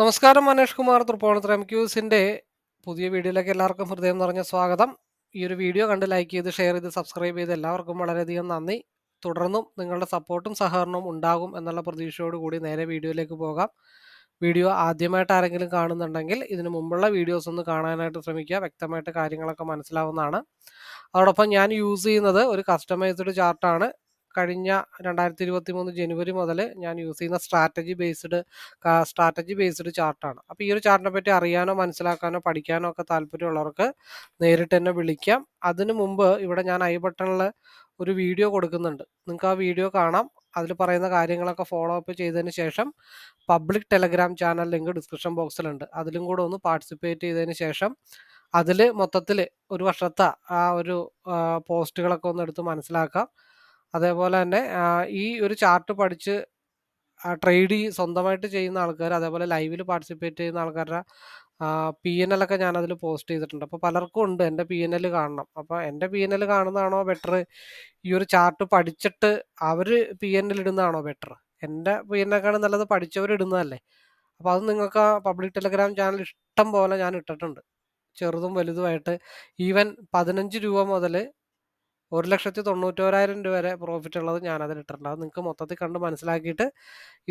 നമസ്കാരം മനേഷ് കുമാർ തൃപ്പൂണിത്തുറ എം ക്യൂസിന്റെ പുതിയ വീഡിയോയിലേക്ക് എല്ലാവർക്കും ഹൃദയം നിറഞ്ഞ സ്വാഗതം. ഈ ഒരു വീഡിയോ കണ്ട് ലൈക്ക് ചെയ്ത് ഷെയർ ചെയ്ത് സബ്സ്ക്രൈബ് ചെയ്ത് എല്ലാവർക്കും വളരെയധികം നന്ദി. തുടർന്നും നിങ്ങളുടെ സപ്പോർട്ടും സഹകരണവും ഉണ്ടാകും എന്നുള്ള പ്രതീക്ഷയോട് കൂടി നേരെ വീഡിയോയിലേക്ക് പോകാം. വീഡിയോ ആദ്യമായിട്ട് ആരെങ്കിലും കാണുന്നുണ്ടെങ്കിൽ ഇതിനു മുമ്പുള്ള വീഡിയോസ് ഒന്ന് കാണാനായിട്ട് ശ്രമിക്കുക. വ്യക്തമായിട്ട് കാര്യങ്ങളൊക്കെ മനസ്സിലാവുന്നതാണ്. അതോടൊപ്പം ഞാൻ യൂസ് ചെയ്യുന്നത് ഒരു കസ്റ്റമൈസ്ഡ് ചാർട്ടാണ് കഴിഞ്ഞ രണ്ടായിരത്തി ഇരുപത്തി മൂന്ന് ജനുവരി മുതൽ ഞാൻ യൂസ് ചെയ്യുന്ന സ്ട്രാറ്റജി ബേസ്ഡ് സ്ട്രാറ്റജി ബേസ്ഡ് ചാർട്ടാണ്. അപ്പോൾ ഈ ഒരു ചാർട്ടിനെ പറ്റി അറിയാനോ മനസ്സിലാക്കാനോ പഠിക്കാനോ ഒക്കെ താല്പര്യമുള്ളവർക്ക് നേരിട്ട് തന്നെ വിളിക്കാം. അതിനു മുമ്പ് ഇവിടെ ഞാൻ ഐ ബട്ടണിൽ ഒരു വീഡിയോ കൊടുക്കുന്നുണ്ട്. നിങ്ങൾക്ക് ആ വീഡിയോ കാണാം. അതിൽ പറയുന്ന കാര്യങ്ങളൊക്കെ ഫോളോ അപ്പ് ചെയ്തതിന് ശേഷം public Telegram channel link description ബോക്സിലുണ്ട് അതിലും കൂടെ ഒന്ന് പാർട്ടിസിപ്പേറ്റ് ചെയ്തതിന് ശേഷം അതിൽ മൊത്തത്തിൽ ഒരു വർഷത്തെ ആ ഒരു പോസ്റ്റുകളൊക്കെ ഒന്ന് എടുത്ത് മനസ്സിലാക്കാം. അതേപോലെ തന്നെ ഈ ഒരു ചാർട്ട് പഠിച്ച് ട്രേഡ് സ്വന്തമായിട്ട് ചെയ്യുന്ന ആൾക്കാർ അതേപോലെ ലൈവിൽ പാർട്ടിസിപ്പേറ്റ് ചെയ്യുന്ന ആൾക്കാരുടെ പി എൻ എൽ ഒക്കെ ഞാൻ അതിൽ പോസ്റ്റ് ചെയ്തിട്ടുണ്ട്. അപ്പോൾ പലർക്കും ഉണ്ട് എന്റെ പി എൻ എൽ കാണണം. അപ്പോൾ എന്റെ പി എൻ എൽ കാണുന്നതാണോ ബെറ്റർ ഈ ഒരു ചാർട്ട് പഠിച്ചിട്ട് അവർ പി എൻ എൽ ഇടുന്നതാണോ ബെറ്റർ എന്റെ പി എൻ എല്ലേക്കാളും നല്ലത് പഠിച്ചവർ ഇടുന്നതല്ലേ? അപ്പോൾ അത് നിങ്ങൾക്ക് ആ പബ്ലിക് ടെലിഗ്രാം ചാനൽ ഇഷ്ടം പോലെ ഞാൻ ഇട്ടിട്ടുണ്ട്. ചെറുതും വലുതുമായിട്ട്. ഈവൻ പതിനഞ്ച് രൂപ മുതൽ ഒരു ലക്ഷത്തി തൊണ്ണൂറ്റോരായിരം രൂപ വരെ പ്രോഫിറ്റ് ഉള്ളത് ഞാൻ അതിൽ ഇട്ടിട്ടുണ്ട് നിങ്ങൾക്ക് മൊത്തത്തിൽ കണ്ട് മനസ്സിലാക്കിയിട്ട്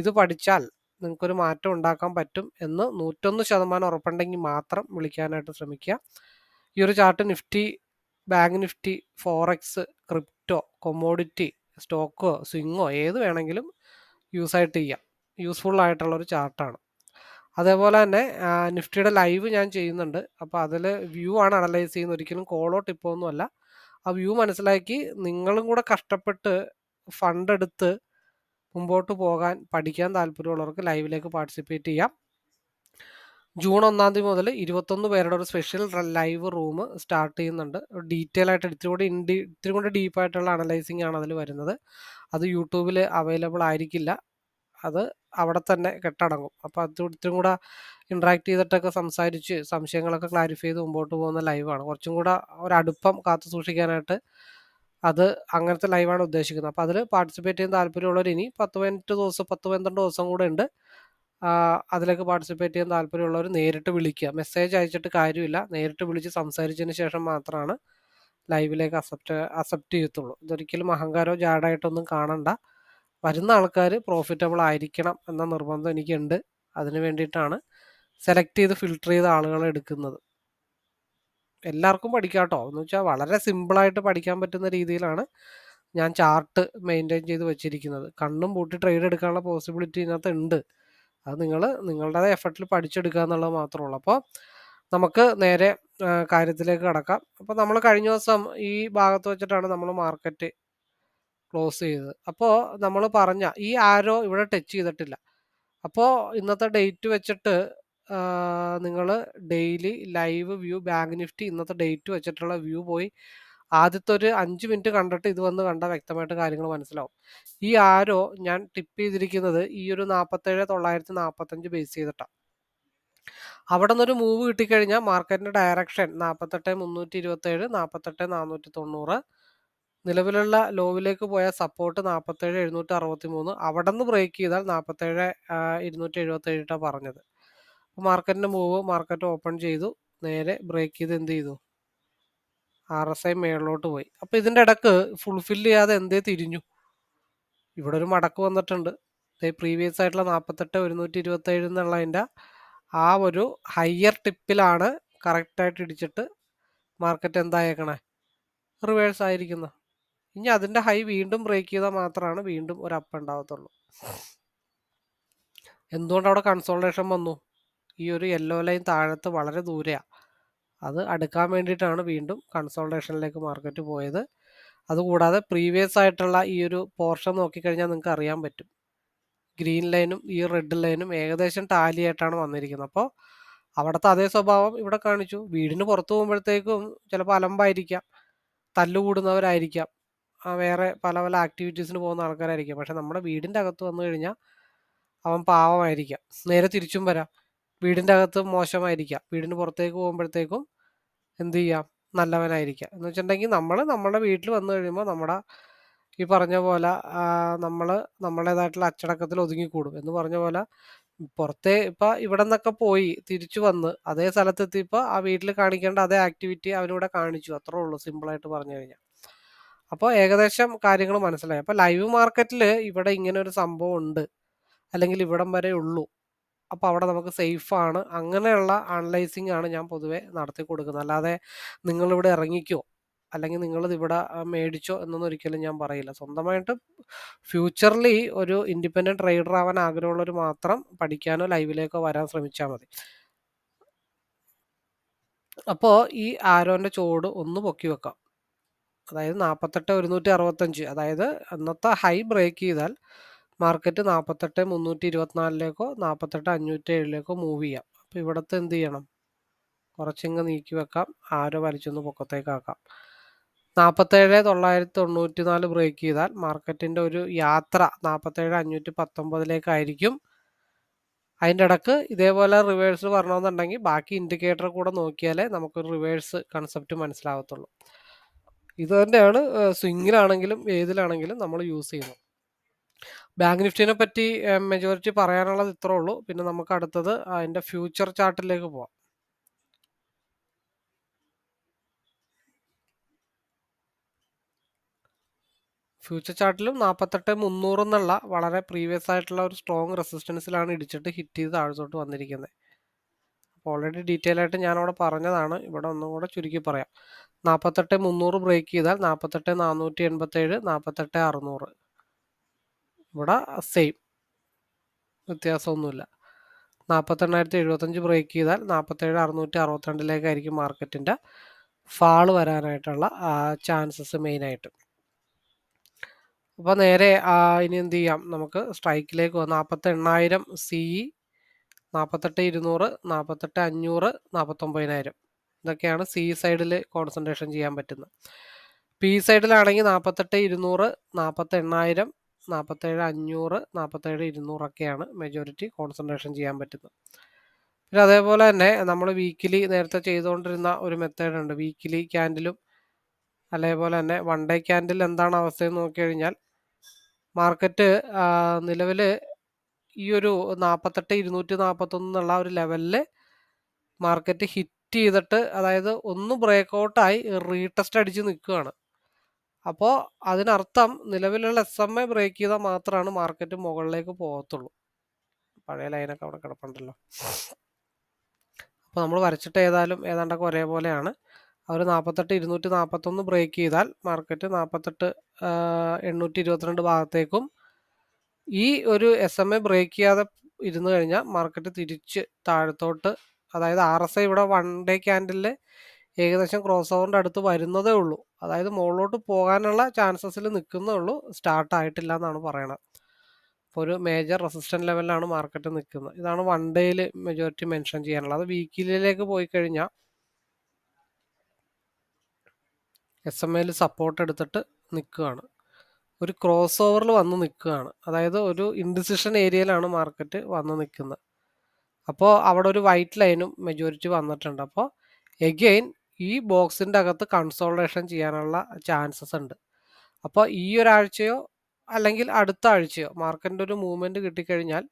ഇത് പഠിച്ചാൽ നിങ്ങൾക്കൊരു മാറ്റം ഉണ്ടാക്കാൻ പറ്റും എന്ന് നൂറ്റൊന്ന് ശതമാനം ഉറപ്പുണ്ടെങ്കിൽ മാത്രം വിളിക്കാനായിട്ട് ശ്രമിക്കുക. ഈ ഒരു chart Nifty bank Nifty forex crypto commodity സ്റ്റോക്കോ സ്വിങ്ങോ ഏത് വേണമെങ്കിലും യൂസ് ആയിട്ട് ചെയ്യാം. യൂസ്ഫുൾ ആയിട്ടുള്ള ഒരു ചാർട്ടാണ് അതേപോലെ തന്നെ നിഫ്റ്റിയുടെ ലൈവ് ഞാൻ ചെയ്യുന്നുണ്ട്. അപ്പോൾ അതിൽ വ്യൂ ആണ് അനലൈസ് ചെയ്യുന്നത്. ഒരിക്കലും കോളോ ടിപ്പോ ഒന്നുമല്ല ആ വ്യൂ മനസ്സിലാക്കി നിങ്ങളും കൂടെ കഷ്ടപ്പെട്ട് ഫണ്ട് എടുത്ത് മുമ്പോട്ട് പോകാൻ പഠിക്കാൻ താല്പര്യമുള്ളവർക്ക് ലൈവിലേക്ക് പാർട്ടിസിപ്പേറ്റ് ചെയ്യാം. ജൂൺ ഒന്നാം തീയതി മുതൽ ഇരുപത്തൊന്ന് പേരുടെ ഒരു സ്പെഷ്യൽ ലൈവ് റൂം സ്റ്റാർട്ട് ചെയ്യുന്നുണ്ട്. ഡീറ്റെയിൽ ആയിട്ട് ഇത്തിരി കൂടി ഇൻഡി ഇത്തിരി കൂടി ഡീപ്പായിട്ടുള്ള അനലൈസിങ് ആണ് അതിൽ വരുന്നത്. അത് യൂട്യൂബിൽ അവൈലബിൾ ആയിരിക്കില്ല. അത് അവിടെ തന്നെ കെട്ടടങ്ങും. അപ്പോൾ അത് കൂടെ ഇൻട്രാക്ട് ചെയ്തിട്ടൊക്കെ സംസാരിച്ച് സംശയങ്ങളൊക്കെ ക്ലാരിഫൈ ചെയ്ത് മുമ്പോട്ട് പോകുന്ന ലൈവാണ് കുറച്ചും കൂടെ ഒരടുപ്പം കാത്തു സൂക്ഷിക്കാനായിട്ട് അത് അങ്ങനത്തെ ലൈവാണ് ഉദ്ദേശിക്കുന്നത്. അപ്പോൾ അതിൽ പാർട്ടിസിപ്പേറ്റ് ചെയ്യാൻ താല്പര്യമുള്ളവർ ഇനി പത്ത് പതിനെട്ട് ദിവസം പത്ത് പന്ത്രണ്ട് ദിവസം കൂടെ ഉണ്ട്. അതിലേക്ക് പാർട്ടിസിപ്പേറ്റ് ചെയ്യാൻ താല്പര്യമുള്ളവർ നേരിട്ട് വിളിക്കുക. മെസ്സേജ് അയച്ചിട്ട് കാര്യമില്ല. നേരിട്ട് വിളിച്ച് സംസാരിച്ചതിന് ശേഷം മാത്രമാണ് ലൈവിലേക്ക് അക്സെപ്റ്റ് അക്സെപ്റ്റ് ചെയ്യത്തുള്ളൂ. ഇതൊരിക്കലും അഹങ്കാരോ ജാഡായിട്ടൊന്നും കാണണ്ട. വരുന്ന ആൾക്കാർ പ്രോഫിറ്റബിൾ ആയിരിക്കണം എന്ന നിർബന്ധം എനിക്കുണ്ട്. അതിന് വേണ്ടിയിട്ടാണ് സെലക്ട് ചെയ്ത് ഫിൽട്ടർ ചെയ്ത ആളുകളെ എടുക്കുന്നത്. എല്ലാവർക്കും പഠിക്കാം കേട്ടോ എന്ന് വെച്ചാൽ വളരെ സിമ്പിളായിട്ട് പഠിക്കാൻ പറ്റുന്ന രീതിയിലാണ് ഞാൻ ചാർട്ട് മെയിന്റെയിൻ ചെയ്ത് വെച്ചിരിക്കുന്നത്. കണ്ണും പൂട്ടി ട്രേഡ് എടുക്കാനുള്ള പോസിബിലിറ്റി ഇതിനകത്ത് ഉണ്ട്. അത് നിങ്ങൾ നിങ്ങളുടെ എഫർട്ടിൽ പഠിച്ചെടുക്കുക എന്നുള്ളത് മാത്രമേ ഉള്ളൂ അപ്പോൾ നമുക്ക് നേരെ കാര്യത്തിലേക്ക് കടക്കാം. അപ്പോൾ നമ്മൾ കഴിഞ്ഞ ദിവസം ഈ ഭാഗത്ത് വെച്ചിട്ടാണ് നമ്മൾ മാർക്കറ്റ് ക്ലോസ് ചെയ്തത് അപ്പോൾ നമ്മൾ പറഞ്ഞ ഈ ആരോ ഇവിടെ ടച്ച് ചെയ്തിട്ടില്ല. അപ്പോൾ ഇന്നത്തെ ഡേറ്റ് വെച്ചിട്ട് നിങ്ങൾ daily live view bank Nifty ഇന്നത്തെ ഡേറ്റ് വെച്ചിട്ടുള്ള വ്യൂ പോയി ആദ്യത്തെ ഒരു അഞ്ച് മിനിറ്റ് കണ്ടിട്ട് ഇത് വന്ന് കണ്ടാൽ വ്യക്തമായിട്ട് കാര്യങ്ങൾ മനസ്സിലാവും. ഈ ആരോ ഞാൻ ടിപ്പ് ചെയ്തിരിക്കുന്നത് ഈ ഒരു നാൽപ്പത്തേഴ് തൊള്ളായിരത്തി നാൽപ്പത്തഞ്ച് ബേസ് ചെയ്തിട്ടാണ് അവിടെ നിന്നൊരു മൂവ് കിട്ടിക്കഴിഞ്ഞാൽ മാർക്കറ്റിന്റെ ഡയറക്ഷൻ നാൽപ്പത്തെട്ട് മുന്നൂറ്റി ഇരുപത്തേഴ് നാൽപ്പത്തെട്ട് നാനൂറ്റി തൊണ്ണൂറ് നിലവിലുള്ള ലോവിലേക്ക് പോയ സപ്പോർട്ട് നാൽപ്പത്തേഴ് എഴുന്നൂറ്റി അറുപത്തി മൂന്ന് അവിടെ നിന്ന് ബ്രേക്ക് ചെയ്താൽ നാൽപ്പത്തേഴ് ഇരുന്നൂറ്റി എഴുപത്തേഴിട്ടാണ് പറഞ്ഞത് മാർക്കറ്റിന്റെ മൂവ് മാർക്കറ്റ് ഓപ്പൺ ചെയ്തു. നേരെ ബ്രേക്ക് ചെയ്ത് എന്ത് ചെയ്തു? ആർ എസ് ഐ മേളിലോട്ട് പോയി. അപ്പോൾ ഇതിന്റെ ഇടയ്ക്ക് ഫുൾഫിൽ ചെയ്യാതെ എന്തേ തിരിഞ്ഞു? ഇവിടെ ഒരു മടക്ക് വന്നിട്ടുണ്ട്. പ്രീവിയസ് ആയിട്ടുള്ള നാൽപ്പത്തെട്ട് ഒരുന്നൂറ്റി ഇരുപത്തേഴ് എന്നുള്ളതിന്റെ ആ ഒരു ഹയർ ടിപ്പിലാണ് കറക്റ്റായിട്ട് ഇടിച്ചിട്ട് മാർക്കറ്റ് എന്തായേക്കണേ? റിവേഴ്സ് ആയിരിക്കുന്ന. ഇനി അതിന്റെ ഹൈ വീണ്ടും ബ്രേക്ക് ചെയ്താൽ മാത്രമാണ് വീണ്ടും ഒരു അപ്പ് ഉണ്ടാവത്തുള്ളൂ എന്തുകൊണ്ട് അവിടെ കൺസോൾട്ടേഷൻ വന്നു? ഈ ഒരു യെല്ലോ ലൈൻ താഴത്ത് വളരെ ദൂരെയാണ് അത് അടുക്കാൻ വേണ്ടിയിട്ടാണ് വീണ്ടും കൺസോൾട്ടേഷനിലേക്ക് മാർക്കറ്റ് പോയത്. അതുകൂടാതെ പ്രീവിയസ് ആയിട്ടുള്ള ഈ ഒരു പോർഷൻ നോക്കിക്കഴിഞ്ഞാൽ നിങ്ങൾക്ക് അറിയാൻ പറ്റും. ഗ്രീൻ ലൈനും ഈ റെഡ് ലൈനും ഏകദേശം ടാലി ആയിട്ടാണ് വന്നിരിക്കുന്നത്. അപ്പോൾ അവിടുത്തെ അതേ സ്വഭാവം ഇവിടെ കാണിച്ചു. വീടിന് പുറത്തു പോകുമ്പോഴത്തേക്കും ചിലപ്പോൾ അലമ്പായിരിക്കാം. തല്ലുകൂടുന്നവരായിരിക്കാം വേറെ പല പല ആക്ടിവിറ്റീസിന് പോകുന്ന ആൾക്കാരായിരിക്കും. പക്ഷെ നമ്മുടെ വീടിന്റെ അകത്ത് വന്നു കഴിഞ്ഞാൽ അവൻ പാവമായിരിക്കാം. നേരെ തിരിച്ചും വരാം. വീടിന്റെ അകത്ത് മോശമായിരിക്കാം. വീടിന് പുറത്തേക്ക് പോകുമ്പോഴത്തേക്കും എന്ത് ചെയ്യാം? നല്ലവനായിരിക്കാം. എന്ന് വെച്ചിട്ടുണ്ടെങ്കിൽ നമ്മൾ നമ്മുടെ വീട്ടിൽ വന്നു കഴിയുമ്പോൾ നമ്മുടെ ഈ പറഞ്ഞ പോലെ നമ്മൾ നമ്മുടേതായിട്ടുള്ള അച്ചടക്കത്തിൽ ഒതുങ്ങിക്കൂടും. എന്ന് പറഞ്ഞ പോലെ പുറത്തെ ഇപ്പം ഇവിടെ നിന്നൊക്കെ പോയി തിരിച്ചു വന്ന് അതേ സ്ഥലത്തെത്തിയപ്പോൾ ആ വീട്ടിൽ കാണിക്കേണ്ട അതേ ആക്ടിവിറ്റി അവനിവിടെ കാണിച്ചു. അത്രേ ഉള്ളൂ സിമ്പിളായിട്ട് പറഞ്ഞു കഴിഞ്ഞാൽ അപ്പോൾ ഏകദേശം കാര്യങ്ങൾ മനസ്സിലായി. അപ്പോൾ ലൈവ് മാർക്കറ്റിൽ ഇവിടെ ഇങ്ങനെ ഒരു സംഭവം ഉണ്ട്. അല്ലെങ്കിൽ ഇവിടം വരെ ഉള്ളൂ. അപ്പോൾ അവിടെ നമുക്ക് സേഫ് ആണ്. അങ്ങനെയുള്ള അനലൈസിങ് ആണ് ഞാൻ പൊതുവെ നടത്തി കൊടുക്കുന്നത്. അല്ലാതെ നിങ്ങളിവിടെ ഇറങ്ങിക്കോ? അല്ലെങ്കിൽ നിങ്ങൾ ഇവിടെ മേടിച്ചോ എന്നൊന്നും ഒരിക്കലും ഞാൻ പറയില്ല. സ്വന്തമായിട്ട് ഫ്യൂച്ചർലി ഒരു ഇൻഡിപെൻഡന്റ് ട്രേഡർ ആവാൻ ആഗ്രഹമുള്ളവർ മാത്രം പഠിക്കാനോ ലൈവിലേക്കോ വരാൻ ശ്രമിച്ചാൽ മതി. അപ്പോൾ ഈ ആരോന്റെ ചോട് ഒന്ന് പൊക്കി വെക്കാം. അതായത് നാൽപ്പത്തെട്ട് ഒരുന്നൂറ്റി അറുപത്തഞ്ച് അതായത് അന്നത്തെ ഹൈ ബ്രേക്ക് ചെയ്താൽ മാർക്കറ്റ് നാൽപ്പത്തെട്ട് മുന്നൂറ്റി ഇരുപത്തിനാലിലേക്കോ നാൽപ്പത്തെട്ട് അഞ്ഞൂറ്റി ഏഴിലേക്കോ മൂവ് ചെയ്യാം. അപ്പോൾ ഇവിടുത്തെ എന്ത് ചെയ്യണം? കുറച്ചിങ്ങ് നീക്കി വെക്കാം. ആരോ വലിച്ചൊന്ന് പൊക്കത്തേക്കാക്കാം. നാൽപ്പത്തേഴ് തൊള്ളായിരത്തി തൊണ്ണൂറ്റി നാല് ബ്രേക്ക് ചെയ്താൽ മാർക്കറ്റിന്റെ ഒരു യാത്ര നാൽപ്പത്തേഴ് അഞ്ഞൂറ്റി പത്തൊമ്പതിലേക്കായിരിക്കും അതിന്റെ ഇടയ്ക്ക് ഇതേപോലെ റിവേഴ്സ് വരണമെന്നുണ്ടെങ്കിൽ ബാക്കി ഇൻഡിക്കേറ്റർ കൂടെ നോക്കിയാലേ നമുക്കൊരു റിവേഴ്സ് കൺസെപ്റ്റ് മനസ്സിലാവത്തുള്ളൂ. ഇത് തന്നെയാണ് സ്വിങ്ങിലാണെങ്കിലും ഏതിലാണെങ്കിലും നമ്മൾ യൂസ് ചെയ്യുന്നത്. ബാങ്ക് നിഫ്റ്റിനെ പറ്റി മെജോറിറ്റി പറയാനുള്ളത് ഇത്രേ ഉള്ളൂ. പിന്നെ നമുക്ക് അടുത്തത് അതിന്റെ ഫ്യൂച്ചർ ചാർട്ടിലേക്ക് പോവാം. ഫ്യൂച്ചർ ചാർട്ടിലും നാൽപ്പത്തെട്ട് മുന്നൂറ് എന്നുള്ള വളരെ പ്രീവിയസ് ആയിട്ടുള്ള ഒരു സ്ട്രോങ് റെസിസ്റ്റൻസിലാണ് ഇടിച്ചിട്ട് ഹിറ്റ് ചെയ്ത് താഴ്ത്തോട്ട് വന്നിരിക്കുന്നത്. അപ്പോൾ ഓൾറെഡി ഡീറ്റെയിൽ ആയിട്ട് ഞാനവിടെ പറഞ്ഞതാണ്. ഇവിടെ ഒന്നും കൂടെ ചുരുക്കി പറയാം. നാൽപ്പത്തെട്ട് മുന്നൂറ് ബ്രേക്ക് ചെയ്താൽ നാൽപ്പത്തെട്ട് നാനൂറ്റി എൺപത്തേഴ് നാൽപ്പത്തെട്ട് അറുന്നൂറ്. ഇവിടെ സെയിം വ്യത്യാസമൊന്നുമില്ല. നാൽപ്പത്തെണ്ണായിരത്തി എഴുപത്തഞ്ച് ബ്രേക്ക് ചെയ്താൽ നാൽപ്പത്തേഴ് അറുന്നൂറ്റി അറുപത്തിരണ്ടിലേക്കായിരിക്കും മാർക്കറ്റിന്റെ ഫാൾ വരാനായിട്ടുള്ള ചാൻസസ് മെയിനായിട്ട് അപ്പോൾ നേരെ ഇനി എന്ത് ചെയ്യാം? നമുക്ക് സ്ട്രൈക്കിലേക്ക് പോകാം നാൽപ്പത്തി എണ്ണായിരം സി ഇ നാൽപ്പത്തെട്ട് ഇരുന്നൂറ് നാൽപ്പത്തെട്ട് അഞ്ഞൂറ് നാൽപ്പത്തൊമ്പതിനായിരം ഇതൊക്കെയാണ് സി സൈഡിൽ കോൺസെൻട്രേഷൻ ചെയ്യാൻ പറ്റുന്നത്. പി സൈഡിലാണെങ്കിൽ നാൽപ്പത്തെട്ട് ഇരുന്നൂറ് നാൽപ്പത്തി എണ്ണായിരം നാൽപ്പത്തേഴ് അഞ്ഞൂറ് നാൽപ്പത്തേഴ് ഇരുന്നൂറൊക്കെയാണ് മെജോറിറ്റി കോൺസെൻട്രേഷൻ ചെയ്യാൻ പറ്റുന്നത്. പിന്നെ അതേപോലെ തന്നെ നമ്മൾ വീക്കിലി നേരത്തെ ചെയ്തുകൊണ്ടിരുന്ന ഒരു മെത്തേഡ് ഉണ്ട്. വീക്കിലി ക്യാൻഡിലും അതേപോലെ തന്നെ വൺ ഡേ ക്യാൻഡിൽ എന്താണ് അവസ്ഥയെന്ന് നോക്കിക്കഴിഞ്ഞാൽ മാർക്കറ്റ് നിലവിൽ ഈ ഒരു നാൽപ്പത്തെട്ട് ഇരുന്നൂറ്റി നാൽപ്പത്തൊന്ന് എന്നുള്ള ഒരു ലെവലിൽ മാർക്കറ്റ് ഹിറ്റ് ചെയ്തിട്ട് അതായത് ഒന്ന് ബ്രേക്കൗട്ടായി റീടെസ്റ്റ് അടിച്ച് നിൽക്കുകയാണ്. അപ്പോൾ അതിനർത്ഥം നിലവിലുള്ള എസ് എം എ ബ്രേക്ക് ചെയ്താൽ മാത്രമാണ് മാർക്കറ്റ് മുകളിലേക്ക് പോകത്തുള്ളൂ. പഴയ ലൈനൊക്കെ അവിടെ കിടപ്പുണ്ടല്ലോ. അപ്പോൾ നമ്മൾ വരച്ചിട്ട് ഏതായാലും ഏതാണ്ടൊക്കെ ഒരേപോലെയാണ്. അവർ നാൽപ്പത്തെട്ട് ഇരുന്നൂറ്റി നാൽപ്പത്തൊന്ന് ബ്രേക്ക് ചെയ്താൽ മാർക്കറ്റ് നാൽപ്പത്തെട്ട് എണ്ണൂറ്റി ഇരുപത്തിരണ്ട് ഭാഗത്തേക്കും ഈ ഒരു എസ് എം എ ബ്രേക്ക് ചെയ്യാതെ ഇരുന്ന് കഴിഞ്ഞാൽ മാർക്കറ്റ് തിരിച്ച് താഴത്തോട്ട് അതായത് ആർ എസ് ഐ ഇവിടെ വൺ ഡേ ക്യാൻഡിലിൽ ഏകദേശം ക്രോസ് ഓവറിന്റെ അടുത്ത് വരുന്നതേ ഉള്ളൂ. അതായത് മുകളിലോട്ട് പോകാനുള്ള ചാൻസസിൽ നിൽക്കുന്നേ ഉള്ളൂ. സ്റ്റാർട്ട് ആയിട്ടില്ല എന്നാണ് പറയണത് അപ്പോൾ ഒരു മേജർ റെസിസ്റ്റന്റ് ലെവലിലാണ് മാർക്കറ്റ് നിൽക്കുന്നത് ഇതാണ് വൺ ഡേയിൽ മെജോറിറ്റി മെൻഷൻ ചെയ്യാനുള്ളത്. അത് വീക്കിലേക്ക് പോയി കഴിഞ്ഞാൽ എസ് എം എയിൽ സപ്പോർട്ട് എടുത്തിട്ട് നിൽക്കുകയാണ്. ഒരു ക്രോസ് ഓവറിൽ വന്ന് നിൽക്കുകയാണ്. അതായത് ഒരു ഇൻഡിസിഷൻ ഏരിയയിലാണ് മാർക്കറ്റ് വന്ന് നിൽക്കുന്നത്. അപ്പോൾ അവിടെ ഒരു വൈറ്റ് ലൈനും മെജോറിറ്റി വന്നിട്ടുണ്ട്. അപ്പോൾ എഗെയിൻ ഈ ബോക്സിന്റെ അകത്ത് കൺസോൾട്ടേഷൻ ചെയ്യാനുള്ള ചാൻസസ് ഉണ്ട്. അപ്പോൾ ഈ ഒരാഴ്ചയോ അല്ലെങ്കിൽ അടുത്ത ആഴ്ചയോ മാർക്കറ്റിന്റെ ഒരു മൂവ്മെന്റ് കിട്ടിക്കഴിഞ്ഞാൽ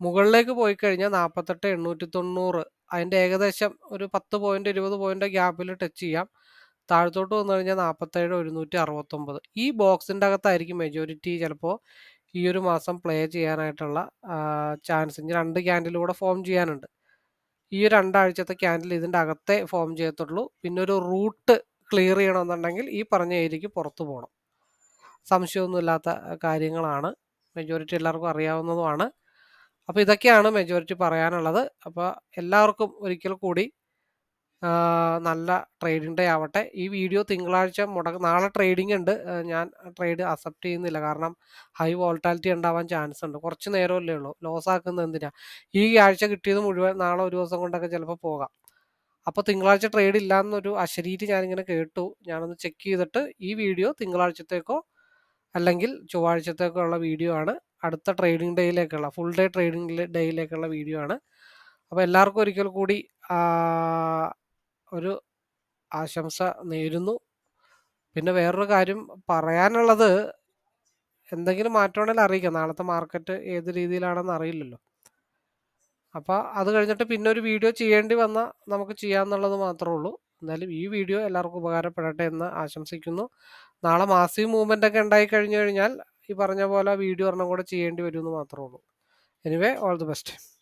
മുകളിലേക്ക് പോയി കഴിഞ്ഞാൽ നാൽപ്പത്തെട്ട് എണ്ണൂറ്റി തൊണ്ണൂറ് അതിന്റെ ഏകദേശം ഒരു പത്ത് പോയിന്റ് ഇരുപത് പോയിന്റ് ഗ്യാപ്പിൽ ടച്ച് ചെയ്യാം. താഴത്തോട്ട് വന്നു കഴിഞ്ഞാൽ നാൽപ്പത്തേഴ് ഒരുന്നൂറ്റി അറുപത്തൊമ്പത്. ഈ ബോക്സിന്റെ അകത്തായിരിക്കും മെജോറിറ്റി ചിലപ്പോൾ ഈ ഒരു മാസം പ്ലേ ചെയ്യാനായിട്ടുള്ള ചാൻസ് ഇനി രണ്ട് ക്യാൻഡിലൂടെ ഫോം ചെയ്യാനുണ്ട്. ഈ രണ്ടാഴ്ചത്തെ ക്യാൻഡിൽ ഇതിന്റെ അകത്തെ ഫോം ചെയ്യത്തുള്ളൂ. പിന്നെ ഒരു റൂട്ട് ക്ലിയർ ചെയ്യണമെന്നുണ്ടെങ്കിൽ ഈ പറഞ്ഞ ഏരിയക്ക് പുറത്തു പോകണം സംശയമൊന്നുമില്ലാത്ത കാര്യങ്ങളാണ്. മെജോറിറ്റി എല്ലാവർക്കും അറിയാവുന്നതുമാണ്. അപ്പോൾ ഇതൊക്കെയാണ് മെജോറിറ്റി പറയാനുള്ളത്. അപ്പോൾ എല്ലാവർക്കും ഒരിക്കൽ കൂടി നല്ല ട്രേഡിംഗ് ഡേ ആവട്ടെ. ഈ വീഡിയോ തിങ്കളാഴ്ച മുട നാളെ ട്രേഡിംഗ് ഉണ്ട്. ഞാൻ ട്രേഡ് അക്സെപ്റ്റ് ചെയ്യുന്നില്ല. കാരണം ഹൈ വോൾട്ടാലിറ്റി ഉണ്ടാവാൻ ചാൻസ് ഉണ്ട്. കുറച്ച് നേരമല്ലേ ഉള്ളൂ. ലോസ് ആക്കുന്നത് എന്തിനാ? ഈ ആഴ്ച കിട്ടിയത് മുഴുവൻ നാളെ ഒരു ദിവസം കൊണ്ടൊക്കെ ചിലപ്പോൾ പോകാം. അപ്പോൾ തിങ്കളാഴ്ച ട്രേഡ് ഇല്ല എന്നൊരു അശരീരി ഞാനിങ്ങനെ കേട്ടു. ഞാനൊന്ന് ചെക്ക് ചെയ്തിട്ട് ഈ വീഡിയോ തിങ്കളാഴ്ചത്തേക്കോ അല്ലെങ്കിൽ ചൊവ്വാഴ്ചത്തേക്കോ ഉള്ള വീഡിയോ ആണ്. അടുത്ത ട്രേഡിംഗ് ഡേയിലേക്കുള്ള ഫുൾ ഡേ ട്രേഡിംഗ് ഡേയിലേക്കുള്ള വീഡിയോ ആണ്. അപ്പോൾ എല്ലാവർക്കും ഒരിക്കൽ കൂടി ഒരു ആശംസ നേരുന്നു. പിന്നെ വേറൊരു കാര്യം പറയാനുള്ളത് എന്തെങ്കിലും മാറ്റമാണെങ്കിൽ അറിയിക്കാം. നാളത്തെ മാർക്കറ്റ് ഏത് രീതിയിലാണെന്ന് അറിയില്ലല്ലോ. അപ്പോൾ അത് കഴിഞ്ഞിട്ട് പിന്നെ ഒരു വീഡിയോ ചെയ്യേണ്ടി വന്നാൽ നമുക്ക് ചെയ്യാമെന്നുള്ളത് മാത്രമേ ഉള്ളൂ. എന്നാലും ഈ വീഡിയോ എല്ലാവർക്കും ഉപകാരപ്പെടട്ടെ എന്ന് ആശംസിക്കുന്നു. നാളെ മാസീവ് മൂവ്മെന്റ് ഒക്കെ ഉണ്ടായി കഴിഞ്ഞു കഴിഞ്ഞാൽ ഈ പറഞ്ഞ പോലെ വീഡിയോ ഒരെണ്ണം കൂടെ ചെയ്യേണ്ടി വരുമെന്ന് മാത്രമേ ഉള്ളൂ. Anyway all the best